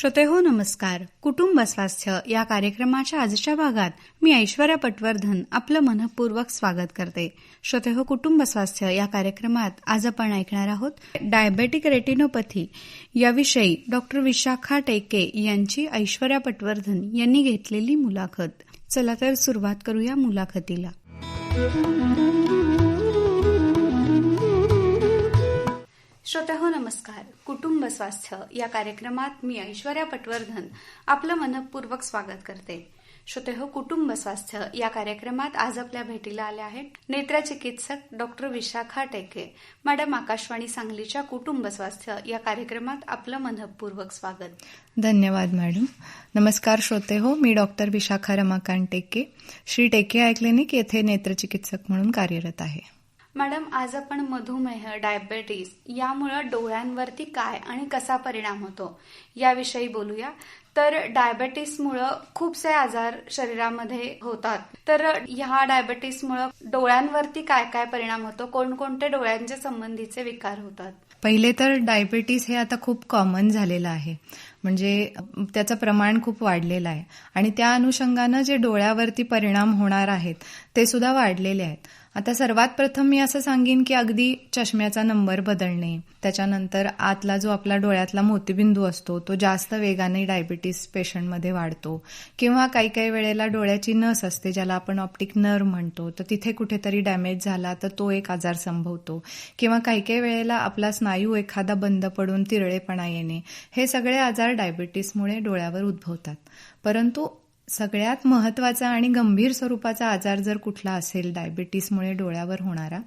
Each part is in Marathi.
श्रोतेहो नमस्कार. कुटुंब स्वास्थ्य या कार्यक्रमाच्या आजच्या भागात मी ऐश्वर्या पटवर्धन आपलं मनपूर्वक स्वागत करते. श्रोतेहो कुटुंब स्वास्थ्य या कार्यक्रमात आज आपण ऐकणार आहोत डायबेटिक रेटिनोपथी याविषयी डॉक्टर विशाखा टेके यांची ऐश्वर्या पटवर्धन यांनी घेतलेली मुलाखत. चला तर सुरुवात करूया मुलाखतीला. श्रोते नमस्कार. कुटुंब स्वास्थ्य या कार्यक्रमात मी ऐश्वर्या पटवर्धन आपलं मनपूर्वक स्वागत करते. श्रोतेहो कुटुंब स्वास्थ्य या कार्यक्रमात आज आपल्या भेटीला आल्या आहेत नेत्रचिकित्सक डॉक्टर विशाखा टेके. मॅडम आकाशवाणी सांगलीच्या कुटुंब स्वास्थ्य या कार्यक्रमात आपलं मनपूर्वक स्वागत. धन्यवाद मॅडम. नमस्कार श्रोते हो मी डॉक्टर विशाखा रमाकांत टेके. श्री टेके आय क्लिनिक येथे नेत्रचिकित्सक म्हणून कार्यरत आहे. मॅडम आज आपण मधुमेह डायबेटीस यामुळं डोळ्यांवरती काय आणि कसा परिणाम होतो याविषयी बोलूया. तर डायबेटीसमुळं खूपसे आजार शरीरामध्ये होतात. तर ह्या डायबेटीसमुळं डोळ्यांवरती काय काय परिणाम होतो? कोणकोणते डोळ्यांच्या संबंधीचे विकार होतात? पहिले तर डायबेटीस हे आता खूप कॉमन झालेलं आहे. म्हणजे त्याचं प्रमाण खूप वाढलेलं आहे. आणि त्या अनुषंगानं जे डोळ्यावरती परिणाम होणार आहेत ते सुद्धा वाढलेले आहेत. आता सर्वात प्रथम मी असं सांगेन की अगदी चष्म्याचा नंबर बदलणे. त्याच्यानंतर आतला जो आपला डोळ्यातला मोतीबिंदू असतो तो जास्त वेगाने डायबिटीस पेशंटमध्ये वाढतो. किंवा काही काही वेळेला डोळ्याची नस असते ज्याला आपण ऑप्टिक नर्व म्हणतो तर तिथे कुठेतरी डॅमेज झाला तर तो एक आजार संभवतो. किंवा काही काही वेळेला आपला स्नायू एखादा बंद पडून तिरळेपणा येणे हे सगळे आजार डायबिटीसमुळे डोळ्यावर उद्भवतात. परंतु सगळ्यात महत्त्वाचा आणि गंभीर स्वरूपाचा आजार जर कुठला असेल डायबिटीसमुळे डोळ्यावर होणारा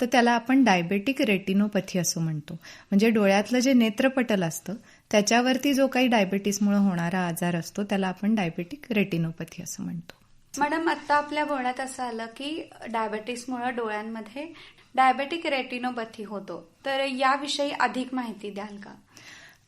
तर त्याला आपण डायबेटिक रेटिनोपॅथी असं म्हणतो. म्हणजे डोळ्यातलं जे नेत्रपटल असतं त्याच्यावरती जो काही डायबिटीसमुळे होणारा आजार असतो त्याला आपण डायबेटिक रेटिनोपॅथी असं म्हणतो. मॅडम आता आपल्या बोलण्यात असं आलं की डायबेटीसमुळे डोळ्यांमध्ये डायबेटिक रेटिनोपॅथी होतो. तर याविषयी अधिक माहिती द्याल का?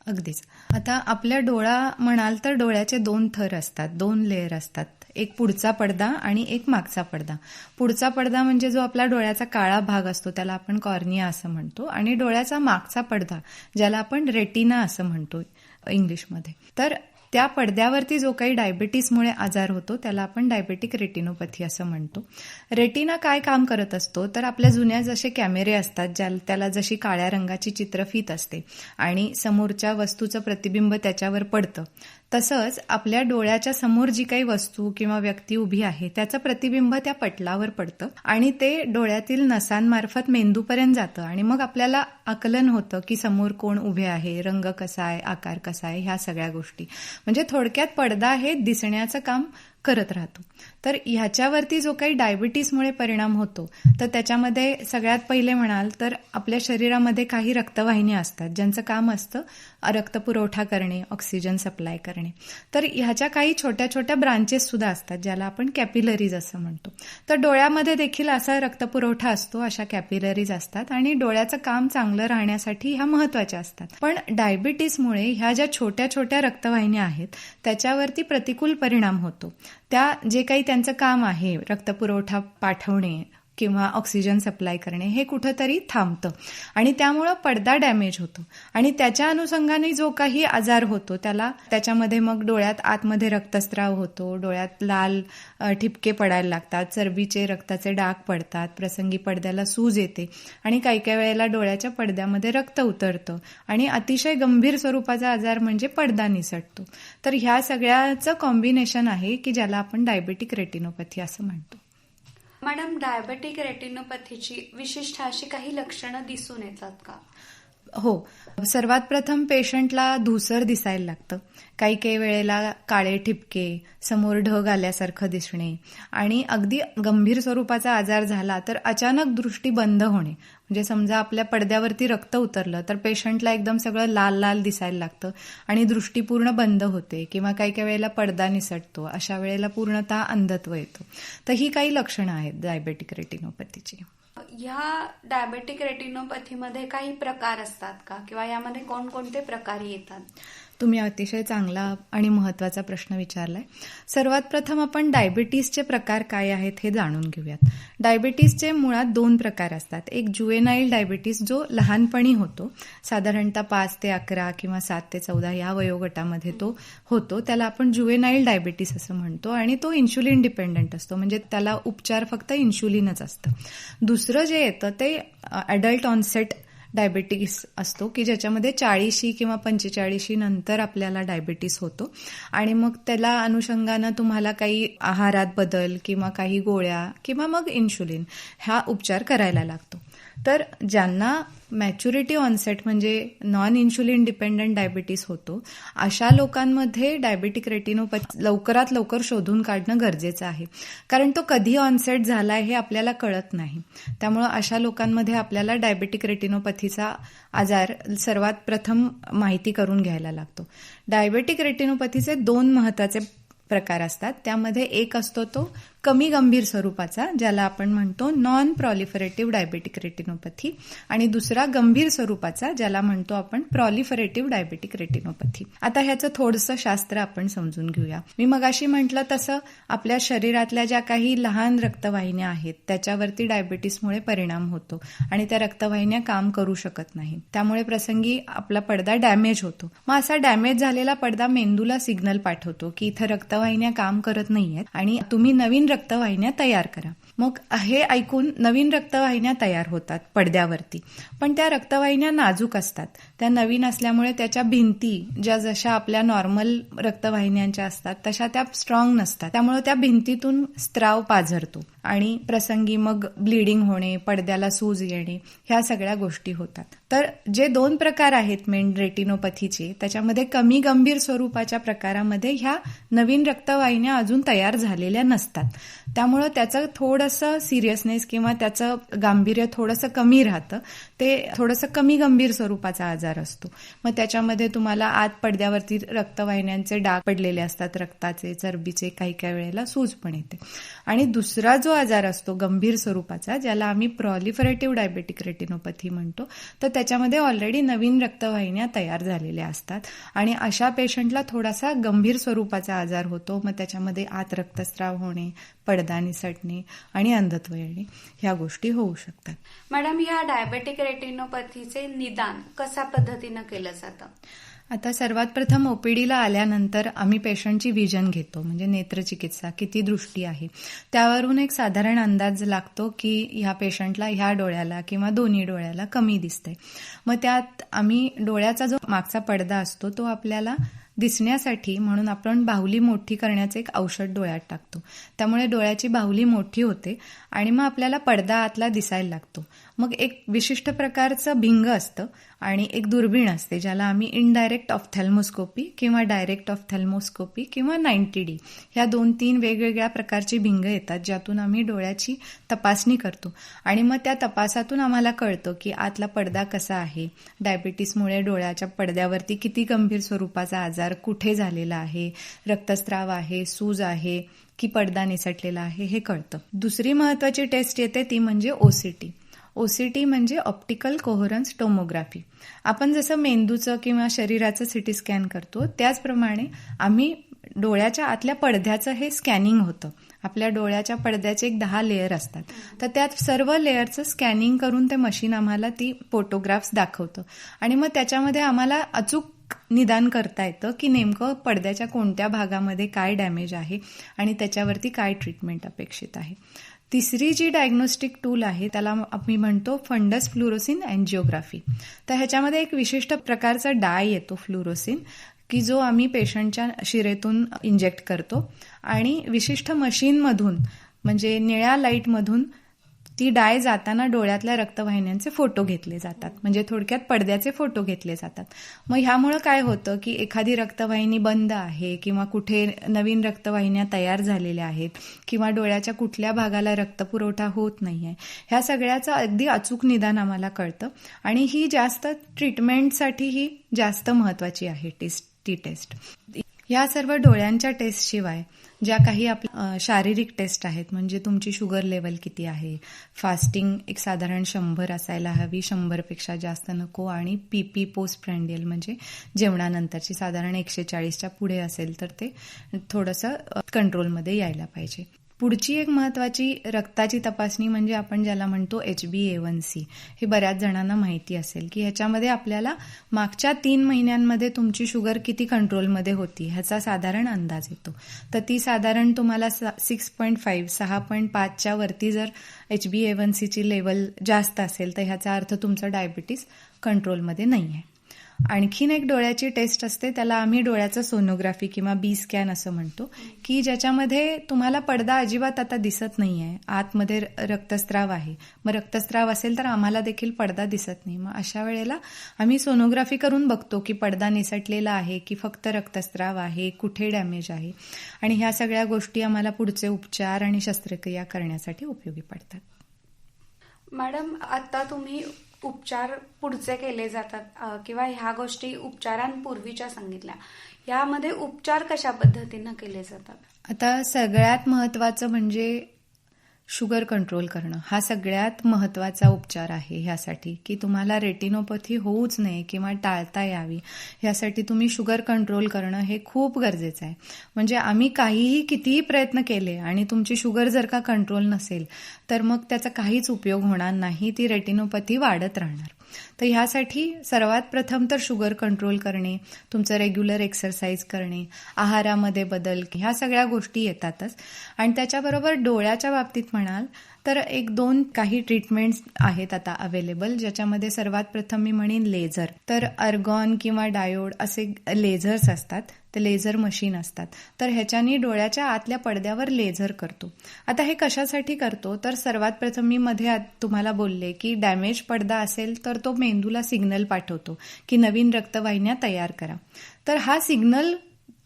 अगदीच. आता आपल्या डोळा म्हणाल तर डोळ्याचे दोन थर असतात दोन लेअर असतात. एक पुढचा पडदा आणि एक मागचा पडदा. पुढचा पडदा म्हणजे जो आपला डोळ्याचा काळा भाग असतो त्याला आपण कॉर्निया असं म्हणतो. आणि डोळ्याचा मागचा पडदा ज्याला आपण रेटिना असं म्हणतो इंग्लिशमध्ये. तर त्या पडद्यावरती जो काही डायबिटीसमुळे आजार होतो त्याला आपण डायबेटिक रेटिनोपॅथी असं म्हणतो. रेटिना काय काम करत असतो? तर आपल्या जुन्या जसे कॅमेरे असतात ज्या त्याला जशी काळ्या रंगाची चित्रफीत असते आणि समोरच्या वस्तूचं प्रतिबिंब त्याच्यावर पडतं. तसंच आपल्या डोळ्याच्या समोर जी काही वस्तू किंवा व्यक्ती उभी आहे त्याचं प्रतिबिंब त्या पटलावर पडतं आणि ते डोळ्यातील नसांमार्फत मेंदूपर्यंत जातं आणि मग आपल्याला आकलन होतं की समोर कोण उभे आहे रंग कसा आहे आकार कसा आहे ह्या सगळ्या गोष्टी. म्हणजे थोडक्यात पडदा हे दिसण्याचं काम करत राहतो. तर ह्याच्यावरती जो काही डायबिटीसमुळे परिणाम होतो तर त्याच्यामध्ये सगळ्यात पहिले म्हणाल तर आपल्या शरीरामध्ये काही रक्तवाहिन्या असतात ज्यांचं काम असतं रक्तपुरवठा करणे ऑक्सिजन सप्लाय करणे. तर ह्याच्या काही छोट्या छोट्या ब्रांचेस सुद्धा असतात ज्याला आपण कॅपिलरीज असं म्हणतो. तर डोळ्यामध्ये देखील असा रक्तपुरवठा असतो अशा कॅपिलरीज असतात आणि डोळ्याचं काम चांगलं राहण्यासाठी ह्या महत्त्वाच्या असतात. पण डायबिटीसमुळे ह्या ज्या छोट्या छोट्या रक्तवाहिन्या आहेत त्याच्यावरती प्रतिकूल परिणाम होतो. त्या जे काही त्यांचं काम आहे रक्तपुरवठा पाठवणे किंवा ऑक्सिजन सप्लाय करणे हे कुठंतरी थांबतं. आणि त्यामुळं पडदा डॅमेज होतो. आणि त्याच्या अनुषंगाने जो काही आजार होतो त्याला त्याच्यामध्ये मग डोळ्यात आतमध्ये रक्तस्राव होतो डोळ्यात लाल ठिपके पडायला लागतात चरबीचे रक्ताचे डाग पडतात प्रसंगी पडद्याला सूज येते आणि काही काही वेळेला डोळ्याच्या पडद्यामध्ये रक्त उतरतं आणि अतिशय गंभीर स्वरूपाचा आजार म्हणजे पडदा निसटतो. तर ह्या सगळ्याचं कॉम्बिनेशन आहे की ज्याला आपण डायबेटिक रेटिनोपॅथी असं म्हणतो. मॅडम डायबेटिक रेटिनोपॅथीची विशिष्ट अशी काही लक्षणं दिसून येतात का? हो. सर्वात प्रथम पेशंटला धुसर दिसायला लागतं. काही काही वेळेला काळे ठिपके समोर ढग आल्यासारखं दिसणे आणि अगदी गंभीर स्वरूपाचा आजार झाला तर अचानक दृष्टी बंद होणे. म्हणजे समजा आपल्या पडद्यावरती रक्त उतरलं तर पेशंटला एकदम सगळं लाल लाल दिसायला लागतं आणि दृष्टी पूर्ण बंद होते किंवा काही काही वेळेला पडदा निसटतो. अशा वेळेला पूर्णतः अंधत्व येतो. तर ही काही लक्षणं आहेत डायबेटिक रेटिनोपॅथीची ह्या डायबेटिक रेटिनोपॅथीमध्ये काही प्रकार असतात का? किंवा यामध्ये कोणकोणते प्रकार येतात? तुम्ही अतिशय चांगला आणि महत्त्वाचा प्रश्न विचारलाय. सर्वात प्रथम आपण डायबिटीसचे प्रकार काय आहेत हे जाणून घेऊयात. डायबिटीसचे मुळात दोन प्रकार असतात. एक जुएनाईल डायबिटीस जो लहानपणी होतो साधारणतः पाच ते अकरा किंवा सात ते चौदा या वयोगटामध्ये तो होतो. त्याला आपण जुएनाईल डायबिटीस असं म्हणतो आणि तो इन्शुलिन डिपेंडंट असतो. म्हणजे त्याला उपचार फक्त इन्शुलिनच असतं. दुसरं जे येतं ते अडल्ट ऑनसेट डायबिटीस असतो की ज्याच्यामध्ये चाळीशी किंवा पंचेचाळीशी नंतर आपल्याला डायबिटीस होतो. आणि मग त्याला अनुषंगानं तुम्हाला काही आहारात बदल किंवा काही गोळ्या किंवा मग इन्शुलिन हा उपचार करायला लागतो. तर ज्यांना मॅच्युरिटी ऑनसेट म्हणजे नॉन इन्शुलिन डिपेंडंट डायबिटीस होतो. अशा लोकांमध्ये डायबिटिक रेटिनोपॅथी लवकरात लवकर शोधून काढणं गरजेचं आहे. कारण तो कधी ऑनसेट झालाय हे आपल्याला कळत नाही. त्यामुळं अशा लोकांमध्ये आपल्याला डायबिटिक रेटिनोपॅथीचा आजार सर्वात प्रथम माहिती करून घ्यायला लागतो. डायबेटिक रेटिनोपॅथीचे दोन महत्त्वाचे प्रकार असतात. त्यामध्ये एक असतो तो कमी गंभीर स्वरूपाचा ज्याला आपण म्हणतो नॉन प्रॉलिफरेटिव्ह डायबेटिक रेटिनोपॅथी आणि दुसरा गंभीर स्वरूपाचा ज्याला म्हणतो आपण प्रॉलिफरेटिव्ह डायबेटिक रेटिनोपॅथी आता ह्याचं थोडंसं शास्त्र आपण समजून घेऊया. मी मगाशी म्हटलं तसं आपल्या शरीरातल्या ज्या काही लहान रक्तवाहिन्या आहेत त्याच्यावरती डायबेटीसमुळे परिणाम होतो आणि त्या रक्तवाहिन्या काम करू शकत नाही त्यामुळे प्रसंगी आपला पडदा डॅमेज होतो. मग असा डॅमेज झालेला पडदा मेंदूला सिग्नल पाठवतो की इथं रक्तवाहिन्या काम करत नाहीयेत आणि तुम्ही नवीन रक्तवाहिन्या तयार करा. मग हे ऐकून नवीन रक्तवाहिन्या तयार होतात पडद्यावरती. पण त्या रक्तवाहिन्या नाजूक असतात. त्या नवीन असल्यामुळे त्याच्या भिंती ज्या जशा आपल्या नॉर्मल रक्तवाहिन्यांच्या असतात तशा त्या स्ट्रॉंग नसतात. त्यामुळे त्या भिंतीतून स्त्राव पाझरतो. आणि प्रसंगी मग ब्लिडिंग होणे पडद्याला सूज येणे ह्या सगळ्या गोष्टी होतात. तर जे दोन प्रकार आहेत मेन रेटिनोपॅथीचे त्याच्यामध्ये कमी गंभीर स्वरूपाच्या प्रकारामध्ये ह्या नवीन रक्तवाहिन्या अजून तयार झालेल्या नसतात. त्यामुळं त्याचं थोडं थोडंसं सिरियसनेस किंवा त्याचं गांभीर्य थोडंसं कमी राहतं. ते थोडंसं कमी गंभीर स्वरूपाचा आजार असतो. मग त्याच्यामध्ये तुम्हाला आत पडद्यावरती रक्तवाहिन्यांचे डाग पडलेले असतात. रक्ताचे चरबीचे काही काही वेळेला सूज पण येते. आणि दुसरा जो आजार असतो गंभीर स्वरूपाचा ज्याला आम्ही प्रॉलिफरेटिव्ह डायबेटिक रेटिनोपॅथी म्हणतो तर त्याच्यामध्ये ऑलरेडी नवीन रक्तवाहिन्या तयार झालेल्या असतात. आणि अशा पेशंटला थोडासा गंभीर स्वरूपाचा आजार होतो. मग त्याच्यामध्ये आत रक्तस्राव होणे पडदा निसटणे आणि अंधत्व येणे ह्या गोष्टी होऊ शकतात. मॅडम या डायबेटिक रेटिनोपॅथीचे निदान कशा पद्धतीनं केलं जातं? आता सर्वात प्रथम ओपीडीला आल्यानंतर आम्ही पेशंटची विजन घेतो म्हणजे नेत्रचिकित्सा किती दृष्टी आहे. त्यावरून एक साधारण अंदाज लागतो की ह्या पेशंटला ह्या डोळ्याला किंवा दोन्ही डोळ्याला कमी दिसतंय. मग त्यात आम्ही डोळ्याचा जो मागचा पडदा असतो तो आपल्याला दिसण्यासाठी म्हणून आपण बाहुली मोठी करण्याचं एक औषध डोळ्यात टाकतो. त्यामुळे डोळ्याची बाहुली मोठी होते आणि मग आपल्याला पडदा आतला दिसायला लागतो. मग एक विशिष्ट प्रकारचं भिंग असतं आणि एक दुर्बीण असते ज्याला आम्ही इनडायरेक्ट ऑफथॅल्मोस्कोपी किंवा डायरेक्ट ऑफथॅल्मोस्कोपी किंवा नाईन्टी डी ह्या दोन तीन वेगवेगळ्या प्रकारची भिंग येतात ज्यातून आम्ही डोळ्याची तपासणी करतो. आणि मग त्या तपासातून आम्हाला कळतं की आतला पडदा कसा आहे. डायबिटीसमुळे डोळ्याच्या पडद्यावरती किती गंभीर स्वरूपाचा आजार कुठे झालेला आहे. रक्तस्राव आहे सूज आहे की पडदा निसटलेला आहे हे कळतं. दुसरी महत्वाची टेस्ट येते ती म्हणजे ओसीटी ओ सी टी म्हणजे ऑप्टिकल कोहरन्स टोमोग्राफी आपण जसं मेंदूचं किंवा शरीराचं सिटी स्कॅन करतो त्याचप्रमाणे आम्ही डोळ्याच्या आतल्या पडद्याचं हे स्कॅनिंग होतं. आपल्या डोळ्याच्या पडद्याचे एक दहा लेअर असतात. तर त्यात सर्व लेअरचं स्कॅनिंग करून ते मशीन आम्हाला ती फोटोग्राफ्स दाखवतं. आणि मग त्याच्यामध्ये आम्हाला अचूक निदान करता येतं की नेमकं पडद्याच्या कोणत्या भागामध्ये काय डॅमेज आहे आणि त्याच्यावरती काय ट्रीटमेंट अपेक्षित आहे. तिसरी जी डायग्नोस्टिक टूल आहे त्याला आम्ही म्हणतो फंडस फ्लुरोसिन अँजिओग्राफी तर ह्याच्यामध्ये एक विशिष्ट प्रकारचा डाय येतो फ्लुरोसिन की जो आम्ही पेशंटच्या शिरेतून इंजेक्ट करतो. आणि विशिष्ट मशीनमधून म्हणजे निळ्या लाईटमधून ती डाय जाताना डोळ्यातल्या रक्तवाहिन्यांचे फोटो घेतले जातात. म्हणजे थोडक्यात पडद्याचे फोटो घेतले जातात. मग ह्यामुळं काय होतं की एखादी रक्तवाहिनी बंद आहे किंवा कुठे नवीन रक्तवाहिन्या तयार झालेल्या आहेत किंवा डोळ्याच्या कुठल्या भागाला रक्तपुरवठा होत नाही आहे ह्या सगळ्याचं अगदी अचूक निदान आम्हाला कळतं. आणि ही जास्त ट्रीटमेंटसाठी ही जास्त महत्वाची आहे टेस्ट टी टेस्ट या सर्व डोळ्यांच्या टेस्टशिवाय ज्या काही आप शारीरिक टेस्ट आहेत म्हणजे तुमची शुगर लेवल किती आहे फास्टिंग एक साधारण शंभर असायला हवी शंभरपेक्षा जास्त नको आणि पी पी पोस्ट प्रँडियल म्हणजे जेवणानंतरची साधारण एकशे चाळीसच्या पुढे असेल तर ते थोडंसं कंट्रोलमध्ये यायला पाहिजे. पुढची एक महत्वाची रक्ताची तपासणी म्हणजे आपण ज्याला म्हणतो H B A one C हे बऱ्याच जणांना माहिती असेल की ह्याच्यामध्ये आपल्याला मागच्या तीन महिन्यांमध्ये तुमची शुगर किती कंट्रोलमध्ये होती ह्याचा साधारण अंदाज येतो. तर ती साधारण तुम्हाला सिक्स पॉईंट फाईव्ह सहा पॉईंट पाचच्या वरती जर एच बी ए वन सीची लेवल जास्त असेल तर ह्याचा अर्थ तुमचं डायबिटीस कंट्रोलमध्ये नाही आहे आणखीन एक डोळ्याची टेस्ट असते त्याला आम्ही डोळ्याचं सोनोग्राफी किंवा बी स्कॅन असं म्हणतो की ज्याच्यामध्ये तुम्हाला पडदा अजिबात आता दिसत नाही आहे आतमध्ये रक्तस्राव आहे. मग रक्तस्राव असेल तर आम्हाला देखील पडदा दिसत नाही. मग अशा वेळेला आम्ही सोनोग्राफी करून बघतो की पडदा निसटलेला आहे की फक्त रक्तस्राव आहे कुठे डॅमेज आहे. आणि ह्या सगळ्या गोष्टी आम्हाला पुढचे उपचार आणि शस्त्रक्रिया करण्यासाठी उपयोगी पडतात. मॅडम आता तुम्ही उपचार पुढचे केले जातात किंवा ह्या गोष्टी उपचारांपूर्वीच्या सांगितल्या. यामध्ये उपचार कशा पद्धतीनं केले जातात? आता सगळ्यात महत्वाचं म्हणजे शुगर कंट्रोल करणं हा सगळ्यात महत्त्वाचा उपचार आहे ह्यासाठी. की तुम्हाला रेटिनोपॅथी होऊच नये किंवा टाळता यावी ह्यासाठी तुम्ही शुगर कंट्रोल करणं हे खूप गरजेचं आहे. म्हणजे आम्ही काहीही कितीही प्रयत्न केले आणि तुमची शुगर जर का कंट्रोल नसेल तर मग त्याचा काहीच उपयोग होणार नाही ती रेटिनोपॅथी वाढत राहणार. तर ह्यासाठी सर्वात प्रथम तर शुगर कंट्रोल करणे तुमचं रेग्युलर एक्सरसाइज करणे आहारामध्ये बदल ह्या सगळ्या गोष्टी येतातच. आणि त्याच्याबरोबर डोळ्याच्या बाबतीत म्हणाल तर एक दोन काही ट्रीटमेंट्स आहेत आता अवेलेबल ज्याच्यामध्ये सर्वात प्रथम मी म्हणेन लेझर तर अर्गॉन किंवा डायोड असे लेझर्स असतात ते लेझर मशीन असतात. तर ह्याच्यानी डोळ्याच्या आतल्या पडद्यावर लेझर करतो. आता हे कशासाठी करतो? तर सर्वात प्रथम मी मध्ये तुम्हाला बोलले की डॅमेज पडदा असेल तर तो मेंदूला सिग्नल पाठवतो की नवीन रक्तवाहिन्या तयार करा. तर हा सिग्नल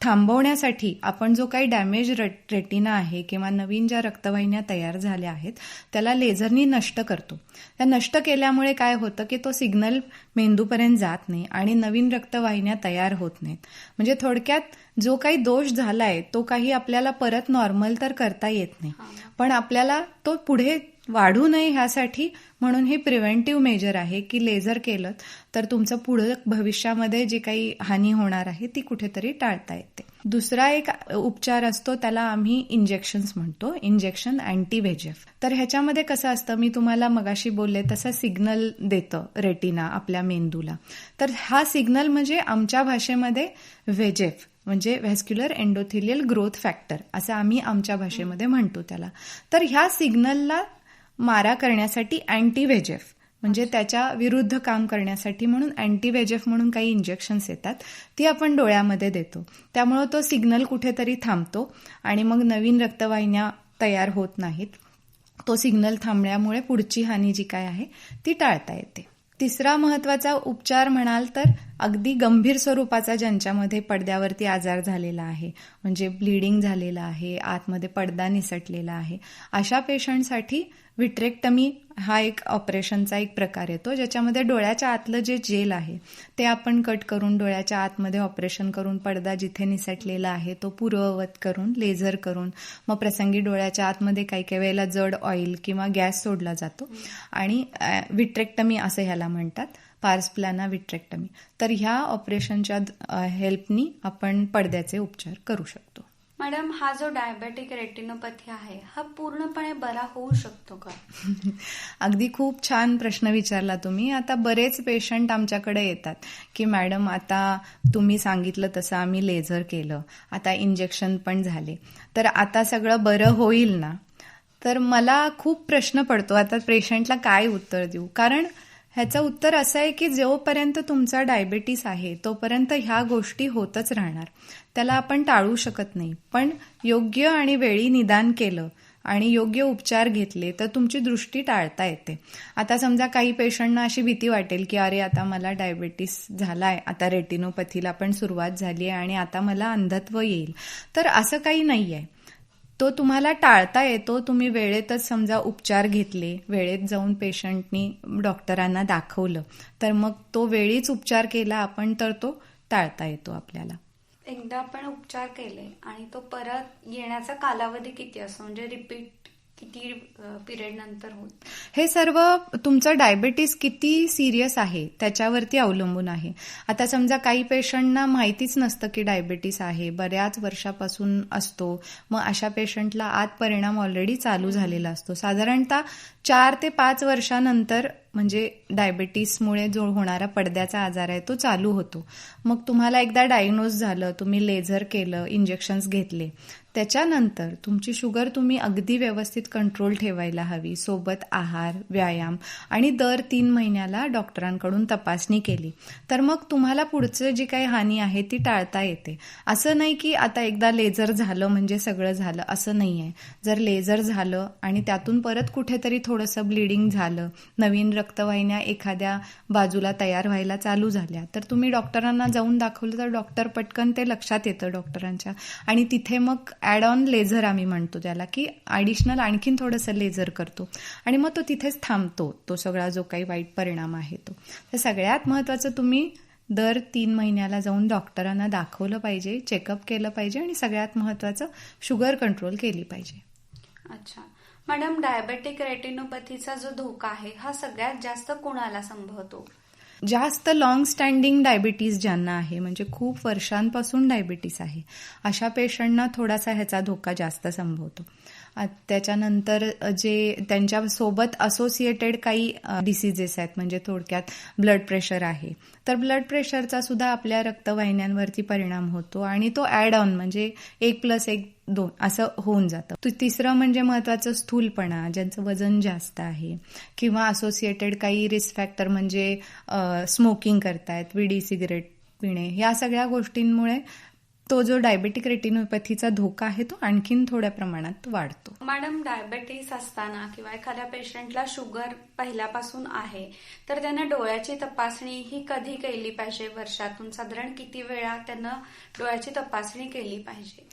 थांबवण्यासाठी आपण जो काही डॅमेज रेटिना आहे किंवा नवीन ज्या रक्तवाहिन्या तयार झाल्या आहेत त्याला लेझरनी नष्ट करतो. त्या नष्ट केल्यामुळे काय होतं की तो सिग्नल मेंदूपर्यंत जात नाही आणि नवीन रक्तवाहिन्या तयार होत नाहीत. म्हणजे थोडक्यात जो काही दोष झालाय तो काही आपल्याला परत नॉर्मल तर करता येत नाही. पण आपल्याला तो पुढे वाढू नये ह्यासाठी म्हणून हे प्रिव्हेंटिव्ह मेजर आहे की लेझर केलं तर तुमचं पुढं भविष्यामध्ये जी काही हानी होणार आहे ती कुठेतरी टाळता येते. दुसरा एक उपचार असतो त्याला आम्ही इंजेक्शन्स म्हणतो इंजेक्शन अँटी व्हेजेफ तर ह्याच्यामध्ये कसं असतं मी तुम्हाला मगाशी बोलले तसं सिग्नल देतं रेटिना आपल्या मेंदूला. तर हा सिग्नल म्हणजे आमच्या भाषेमध्ये व्हेजेफ म्हणजे व्हॅस्क्युलर एन्डोथिलियल ग्रोथ फॅक्टर असं आम्ही आमच्या भाषेमध्ये म्हणतो त्याला. तर ह्या सिग्नलला मारा करण्यासाठी अँटी व्हेजेफ म्हणजे त्याच्या विरुद्ध काम करण्यासाठी म्हणून अँटी वेजेफ म्हणून काही इंजेक्शन्स येतात ती आपण डोळ्यामध्ये देतो. त्यामुळं तो सिग्नल कुठेतरी थांबतो आणि मग नवीन रक्तवाहिन्या तयार होत नाहीत. तो सिग्नल थांबल्यामुळे पुढची हानी जी काय आहे ती टाळता येते. तिसरा महत्त्वाचा उपचार म्हणाल तर अगदी गंभीर स्वरूपाचा ज्यांच्यामध्ये पडद्यावरती आजार झालेला आहे म्हणजे ब्लिडिंग झालेलं आहे आतमध्ये पडदा निसटलेला आहे अशा पेशंटसाठी विट्रेक्टमी हा एक ऑपरेशनचा एक प्रकार येतो ज्याच्यामध्ये डोळ्याच्या आतलं जे जेल आहे ते आपण कट करून डोळ्याच्या आतमध्ये ऑपरेशन करून पडदा जिथे निसटलेला आहे तो पूर्ववत करून लेझर करून मग प्रसंगी डोळ्याच्या आतमध्ये काही काही वेळेला जड ऑइल किंवा गॅस सोडला जातो. आणि विट्रेक्टमी असं ह्याला म्हणतात. Pars plana vitrectomy. तर ह्या ऑपरेशनच्या हेल्पनी आपण पडद्याचे उपचार करू शकतो. मॅडम हा जो डायबेटिक रेटिनोपॅथी आहे हा पूर्णपणे बरा होऊ शकतो का? अगदी खूप छान प्रश्न विचारला तुम्ही. आता बरेच पेशंट आमच्याकडे येतात की मॅडम आता तुम्ही सांगितलं तसं आम्ही लेझर केलं. आता इंजेक्शन पण झाले. तर आता सगळं बरं होईल ना? तर मला खूप प्रश्न पडतो. आता पेशंटला काय उत्तर देऊ? कारण ह्याचं उत्तर असं आहे की जोपर्यंत तुमचा डायबिटीस आहे तोपर्यंत ह्या गोष्टी होतच राहणार. त्याला आपण टाळू शकत नाही. पण योग्य आणि वेळी निदान केलं आणि योग्य उपचार घेतले तर तुमची दृष्टी टाळता येते. आता समजा काही पेशंटना अशी भीती वाटेल की अरे आता मला डायबिटीस झालाय आता रेटिनोपथीला पण सुरुवात झाली आहे आणि आता मला अंधत्व येईल. तर असं काही नाही आहे तो तुम्हाला टाळता येतो तुम्ही वेळेतच समजा उपचार घेतले वेळेत जाऊन पेशंटनी डॉक्टरांना दाखवलं तर मग तो वेळीच उपचार केला आपण तर तो टाळता येतो आपल्याला. एकदा आपण उपचार केले आणि तो परत येण्याचा कालावधी किती असतो? म्हणजे रिपीट किती पिरियड नंतर होत हे सर्व तुमचं डायबिटीस किती सिरियस आहे त्याच्यावरती अवलंबून आहे. आता समजा काही पेशंटना माहितीच नसतं की डायबिटीस आहे बऱ्याच वर्षापासून असतो. मग अशा पेशंटला आत परिणाम ऑलरेडी चालू झालेला असतो. साधारणतः चार ते पाच वर्षानंतर म्हणजे डायबिटीसमुळे जो होणारा पडद्याचा आजार आहे तो चालू होतो. मग तुम्हाला एकदा डायग्नोज झालं तुम्ही लेझर केलं इंजेक्शन्स घेतले त्याच्यानंतर तुमची शुगर तुम्ही अगदी व्यवस्थित कंट्रोल ठेवायला हवी. सोबत आहार व्यायाम आणि दर तीन महिन्याला डॉक्टरांकडून तपासणी केली. तर मग तुम्हाला पुढचं जी काही हानी आहे ती टाळता येते. असं नाही की आता एकदा लेझर झालं म्हणजे सगळं झालं. असं नाही आहे जर लेझर झालं आणि त्यातून परत कुठेतरी थोडंसं ब्लिडिंग झालं नवीन रक्तवाहिन्या एखाद्या बाजूला तयार व्हायला चालू झाल्या तर तुम्ही डॉक्टरांना जाऊन दाखवलं तर डॉक्टर पटकन ते लक्षात येतं डॉक्टरांच्या. आणि तिथे मग ॲड ऑन लेझर आम्ही म्हणतो त्याला की ॲडिशनल आणखीन थोडंसं लेझर करतो. आणि मग तो तिथेच थांबतो तो सगळा जो काही वाईट परिणाम आहे तो. तर सगळ्यात महत्त्वाचं तुम्ही दर तीन महिन्याला जाऊन डॉक्टरांना दाखवलं पाहिजे चेकअप केलं पाहिजे आणि सगळ्यात महत्त्वाचं शुगर कंट्रोल केली पाहिजे. अच्छा. मॅडम डायबेटिक रेटिनोपॅथीचा जो धोका आहे हा सगळ्यात जास्त कोणाला संभवतो? जास्त लॉंग स्टँडिंग डायबिटीज ज्यांना आहे म्हणजे खूप वर्षांपासून डायबिटीस आहे अशा पेशंटना थोडासा ह्याचा धोका जास्त संभवतो. त्याच्यानंतर जे त्यांच्यासोबत असोसिएटेड काही डिसिजेस आहेत म्हणजे थोडक्यात ब्लड प्रेशर आहे. तर ब्लड प्रेशरचा सुद्धा आपल्या रक्तवाहिन्यांवरती परिणाम होतो आणि तो ऍड ऑन म्हणजे एक प्लस एक दोन असं होऊन जातं. तिसरं म्हणजे महत्वाचं स्थूलपणा ज्यांचं वजन जास्त आहे किंवा असोसिएटेड काही रिस्क फॅक्टर म्हणजे स्मोकिंग करतायत विडी सिगरेट पिणे या सगळ्या गोष्टींमुळे तो जो डायबेटिक रेटिनोपॅथीचा धोका आहे तो आणखीन थोड्या प्रमाणात वाढतो. मॅडम डायबेटीस असताना किंवा एखाद्या पेशंटला शुगर पहिल्यापासून आहे तर त्यांना डोळ्याची तपासणी ही कधी केली पाहिजे? वर्षातून साधारण किती वेळा त्यांना डोळ्याची तपासणी केली पाहिजे?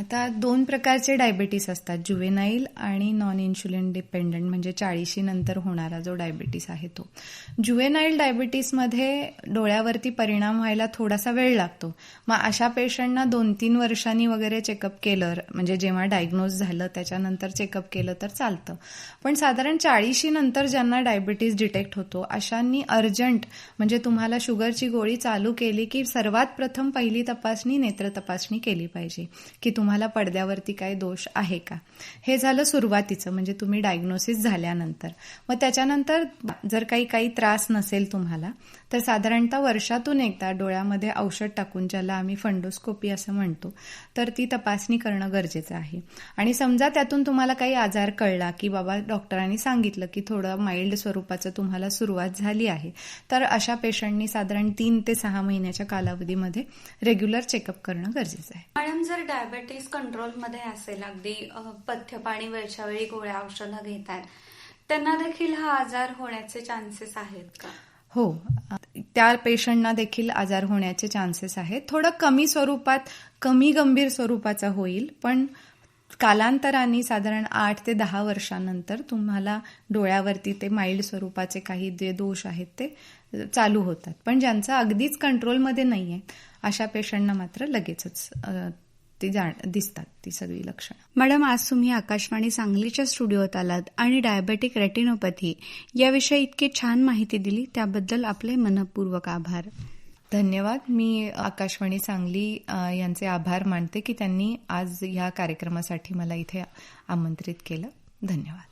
आता दोन प्रकारचे डायबिटीस असतात जुवेनाईल आणि नॉन इन्शुलिन डिपेंडंट म्हणजे चाळीशी नंतर होणारा जो डायबिटीस आहे तो. जुवेनाईल डायबिटीसमध्ये डोळ्यावरती परिणाम व्हायला थोडासा वेळ लागतो. मग अशा पेशंटना दोन तीन वर्षांनी वगैरे चेकअप केलं म्हणजे जेव्हा डायग्नोज झालं त्याच्यानंतर चेकअप केलं तर चालतं. पण साधारण चाळीशी नंतर ज्यांना डायबिटीस डिटेक्ट होतो अशांनी अर्जंट म्हणजे तुम्हाला शुगरची गोळी चालू केली की सर्वात प्रथम पहिली तपासणी नेत्र तपासणी केली पाहिजे. की तुम्हाला तुम्हाला पडद्यावरती काय दोष आहे का? हे झालं सुरुवातीचं म्हणजे तुम्ही डायग्नोसिस झाल्यानंतर. मग त्याच्यानंतर जर काही काही त्रास नसेल तुम्हाला तर साधारणतः वर्षातून एकदा डोळ्यामध्ये औषध टाकून ज्याला आम्ही फंडोस्कोपी असं म्हणतो तर ती तपासणी करणं गरजेचं आहे. आणि समजा त्यातून तुम्हाला काही आजार कळला की बाबा डॉक्टरांनी सांगितलं की थोडं माइल्ड स्वरूपाचं तुम्हाला सुरुवात झाली आहे तर अशा पेशंटनी साधारण तीन ते सहा महिन्याच्या कालावधीमध्ये रेग्युलर चेकअप करणं गरजेचं आहे. मॅडम जर डायबेटीस कंट्रोलमध्ये असेल अगदी पथ्य पाणी वेळच्या वेळी गोळ्या औषधं घेतात त्यांना देखील हा आजार होण्याचे चान्सेस आहेत का? हो. त्या पेशंटना देखील आजार होण्याचे चान्सेस आहेत. थोडं कमी स्वरूपात कमी गंभीर स्वरूपाचा होईल पण कालांतराने साधारण आठ ते दहा वर्षानंतर तुम्हाला डोळ्यावरती ते माइल्ड स्वरूपाचे काही जे दोष आहेत ते चालू होतात. पण ज्यांचं अगदीच कंट्रोलमध्ये नाही आहे अशा पेशंटना मात्र लगेचच ती दिसतात ती सगळी लक्षणं. मॅडम आज तुम्ही आकाशवाणी सांगलीच्या स्टुडिओत आलात आणि डायबेटिक रेटिनोपॅथी याविषयी इतकी छान माहिती दिली त्याबद्दल आपले मनपूर्वक आभार. धन्यवाद. मी आकाशवाणी सांगली यांचे आभार मानते की त्यांनी आज या कार्यक्रमासाठी मला इथे आमंत्रित केलं. धन्यवाद.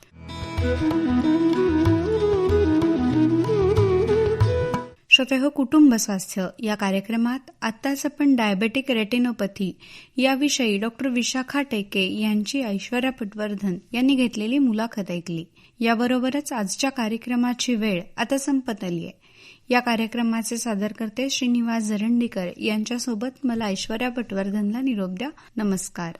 श्रोतेहो कुटुंब स्वास्थ्य या कार्यक्रमात आत्ताच आपण डायबेटिक रेटिनोपॅथी याविषयी डॉक्टर विशाखा टेके यांची ऐश्वर्या पटवर्धन यांनी घेतलेली मुलाखत ऐकली. याबरोबरच आजच्या कार्यक्रमाची वेळ आता संपत आली आहे. या कार्यक्रमाचे सादरकर्ते श्रीनिवास झरंडीकर यांच्यासोबत मला ऐश्वर्या पटवर्धनला निरोप द्या. नमस्कार.